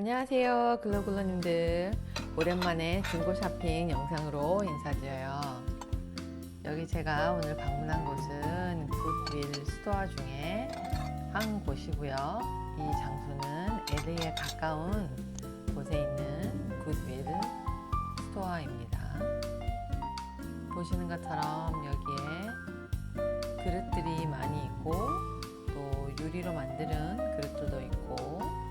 안녕하세요 글로글로님들. 오랜만에 중고 쇼핑 영상으로 인사드려요. 여기 제가 오늘 방문한 곳은 굿윌 스토어 중에 한 곳이고요. 이 장소는 LA에 가까운 곳에 있는 굿윌 스토어입니다. 보시는 것처럼 여기에 그릇들이 많이 있고 또 유리로 만드는 그릇들도 있고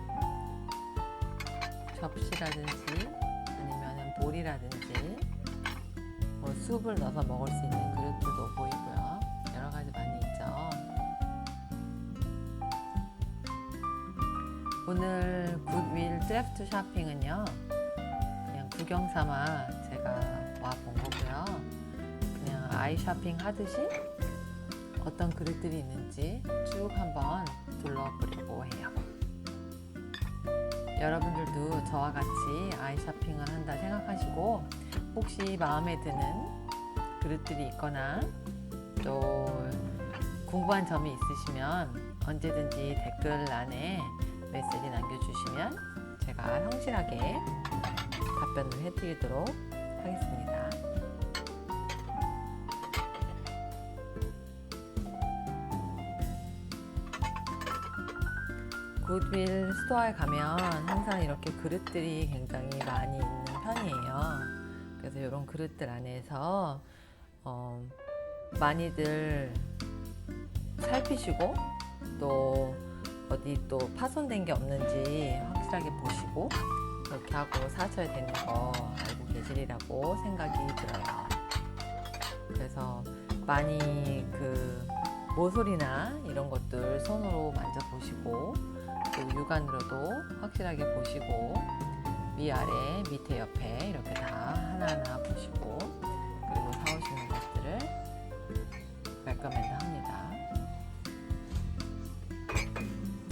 접시라든지 아니면 볼이라든지 뭐 숲을 넣어서 먹을 수 있는 그릇들도 보이고요. 여러 가지 많이 있죠. 오늘 굿윌 드래프트 쇼핑은요. 그냥 구경 삼아 제가 와 본 거고요. 그냥 아이 쇼핑 하듯이 어떤 그릇들이 있는지 쭉 한번 둘러보려고 해요. 여러분들도 저와 같이 아이 쇼핑을 한다 생각하시고 혹시 마음에 드는 그릇들이 있거나 또 궁금한 점이 있으시면 언제든지 댓글 안에 메시지 남겨주시면 제가 성실하게 답변을 해드리도록 하겠습니다. 굿윌 스토어에 가면 항상 이렇게 그릇들이 굉장히 많이 있는 편이에요. 그래서 이런 그릇들 안에서 어, 많이들 살피시고 또 어디 또 파손된 게 없는지 확실하게 보시고 그렇게 하고 사셔야 되는 거 알고 계시리라고 생각이 들어요. 그래서 많이 그 모서리나 이런 것들 손으로 만져보시고 또 육안으로도 확실하게 보시고 위아래 밑에 옆에 이렇게 다 하나하나 보시고 그리고 사오시는 것들을 레커멘드 합니다.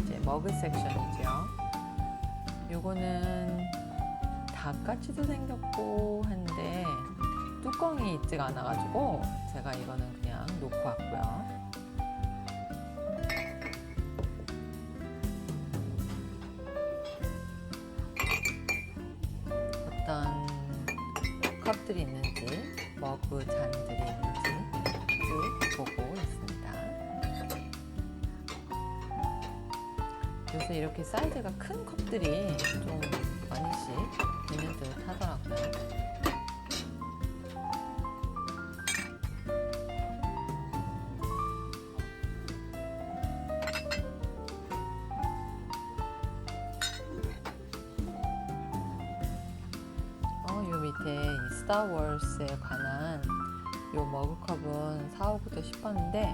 이제 머그 섹션이죠. 요거는 닭같이도 생겼고 한데 뚜껑이 있지가 않아가지고 제가 이거는 그냥 놓고 왔고요. 컵들이 있는지 머그 잔들이 있는지 쭉 보고 있습니다. 요새 이렇게 사이즈가 큰 컵들이 좀 많이씩 있는 듯 하더라고요. 스타워즈에 관한 요 머그컵은 사오고도 싶었는데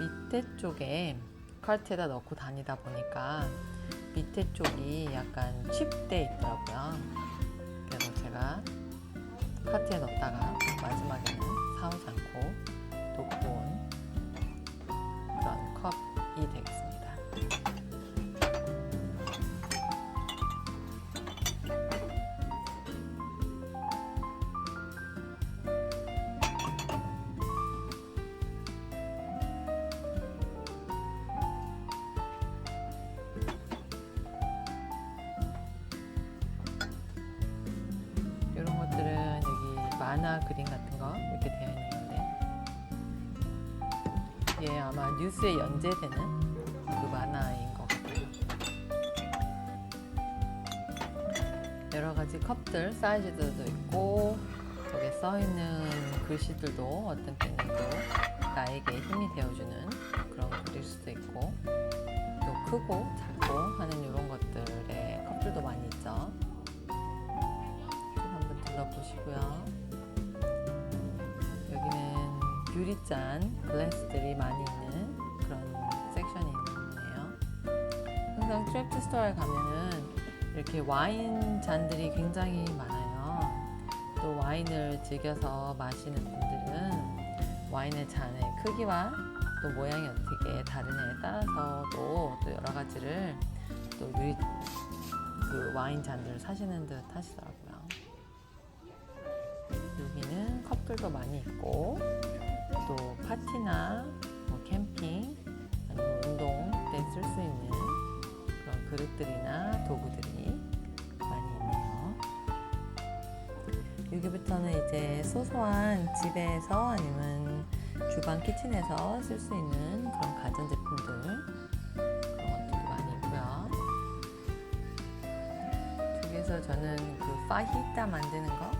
밑에 쪽에 카트에다 넣고 다니다 보니까 밑에 쪽이 약간 칩돼 있더라고요. 그래서 제가 카트에 넣다가 마지막에는 사오지 않고 놓고 온 그런 컵이 되겠습니다. 만화 그림 같은 거 이렇게 되어 있는 건데 이게 아마 뉴스에 연재되는 그 만화인 것 같아요. 여러 가지 컵들 사이즈들도 있고 여기에 써 있는 글씨들도 어떤 때는 또 나에게 힘이 되어주는 그런 글일 수도 있고 또 크고 작고 하는 이런 것들의 컵들도 많이 있죠. 쭉 한번 둘러보시고요. 유리잔 글래스들이 많이 있는 그런 섹션이 있네요. 항상 트랩트 스토어에 가면은 이렇게 와인 잔들이 굉장히 많아요. 또 와인을 즐겨서 마시는 분들은 와인의 잔의 크기와 또 모양이 어떻게 다르냐에 따라서도 또 여러 가지를 또 유리 그 와인 잔들을 사시는 듯 하시더라고요. 여기는 컵들도 많이 있고 또 파티나 뭐 캠핑 아니면 운동 때 쓸 수 있는 그런 그릇들이나 도구들이 많이 있네요. 여기부터는 이제 소소한 집에서 아니면 주방 키친에서 쓸 수 있는 그런 가전제품들 그런 것들이 많이 있고요. 저기에서 저는 그 파히타 만드는 거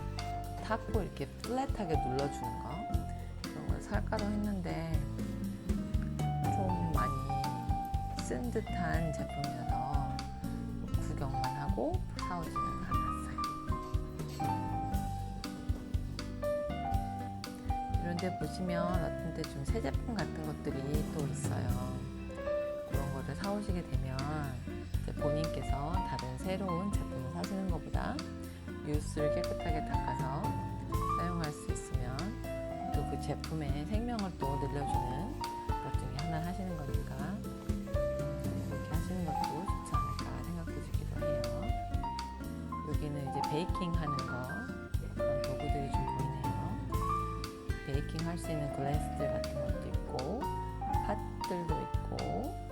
타코 이렇게 플랫하게 눌러주는 거 살까로 했는데 좀 많이 쓴 듯한 제품이어서 구경만 하고 사오지는 않았어요. 이런데 보시면 어떤 때좀새 제품 같은 것들이 또 있어요. 그런 거를 사오시게 되면 본인께서 다른 새로운 제품을 사시는 것보다 유스를 깨끗하게 닦아서 사용할 수 있으면 또 그 제품의 생명을 또 늘려주는 것 중에 하나 하시는 거니까 이렇게 하시는 것도 좋지 않을까 생각도 들기도 해요. 여기는 이제 베이킹 하는 거 그런 도구들이 좀 보이네요. 베이킹 할 수 있는 글래스들 같은 것도 있고 팥들도 있고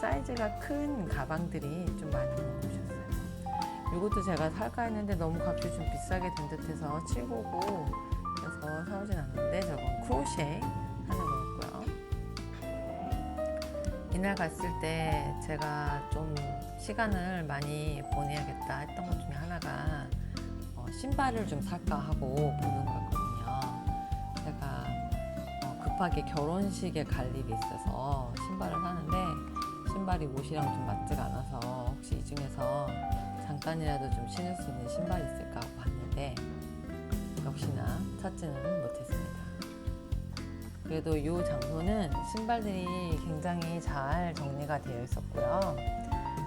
사이즈가 큰 가방들이 좀 많이 오셨어요. 이것도 제가 살까 했는데 너무 값이 좀 비싸게 된 듯해서 799 그래서 사오진 않는데 저건 크로셰 하는 거였고요. 이날 갔을 때 제가 좀 시간을 많이 보내야겠다 했던 것 중에 하나가 어, 신발을 좀 살까 하고 보는 거였거든요. 제가 어, 급하게 결혼식에 갈 일이 있어서 신발을 사는데 신발이 옷이랑 좀 맞지가 않아서 혹시 이 중에서 잠깐이라도 좀 신을 수 있는 신발이 있을까 하고 봤는데 역시나 찾지는 못했습니다. 그래도 이 장소는 신발들이 굉장히 잘 정리가 되어 있었고요.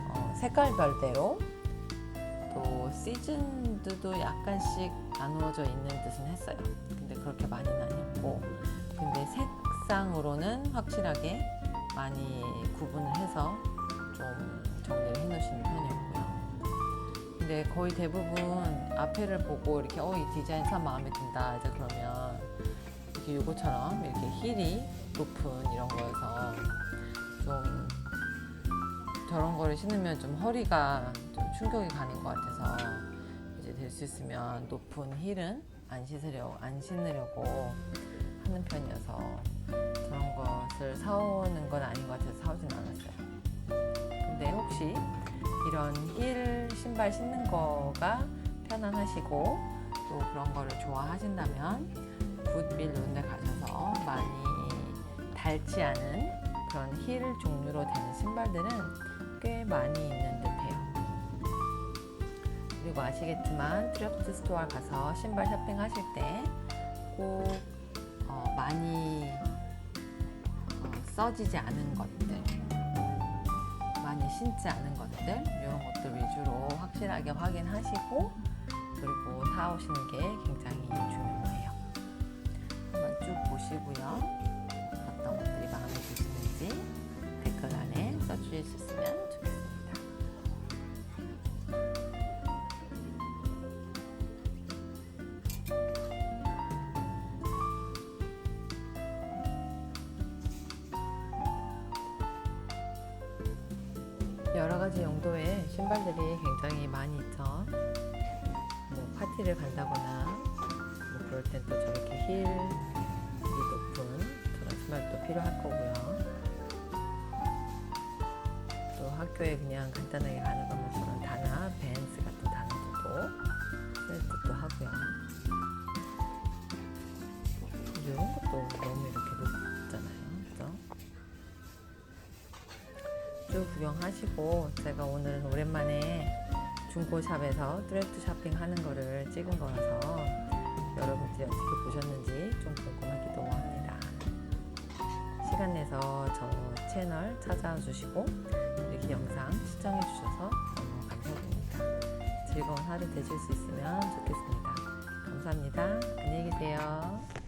어, 색깔별대로 또 시즌들도 약간씩 나누어져 있는 듯은 했어요. 근데 그렇게 많이는 아니었고, 근데 색상으로는 확실하게 많이 구분을 해서 좀 정리를 해 놓으시는 편이었고요. 근데 거의 대부분 앞에를 보고 이렇게 어 이 디자인 참 마음에 든다 이제 그러면 이렇게 요거처럼 이렇게 힐이 높은 이런 거여서 좀 저런 거를 신으면 좀 허리가 좀 충격이 가는 것 같아서 이제 될 수 있으면 높은 힐은 안 신으려고 안 신으려고 하는 편이어서 것을 사오는 건 아닌 것 같아서 사오진 않았어요. 근데 혹시 이런 힐 신발 신는 거가 편안하시고 또 그런 거를 좋아하신다면 굿빌 이런 데 가셔서 많이 닳지 않은 그런 힐 종류로 되는 신발들은 꽤 많이 있는 듯해요. 그리고 아시겠지만 트래프트 스토어 가서 신발 쇼핑하실 때꼭 어, 많이 어, 써지지 않은 것들, 많이 신지 않은 것들 이런 것들 위주로 확실하게 확인하시고 그리고 사오시는 게 굉장히 중요해요. 한번 쭉 보시고요. 여러 가지 용도의 신발들이 굉장히 많이 있죠. 뭐 파티를 간다거나 뭐 그럴 땐 또 저렇게 힐이 높은 저런 신발도 필요할 거고요. 또 학교에 그냥 간단하게 가는 저런 다나, 벤스 같은 다나들도 쓸 듯도 하고요. 이런 것도 너무 이렇게 높잖 구경하시고 제가 오늘은 오랜만에 중고샵에서 트래프트 쇼핑 하는 거를 찍은 거라서 여러분들이 어떻게 보셨는지 좀 궁금하기도 합니다. 시간 내서 저 채널 찾아와 주시고 이렇게 영상 시청해 주셔서 너무 감사드립니다. 즐거운 하루 되실 수 있으면 좋겠습니다. 감사합니다. 안녕히 계세요.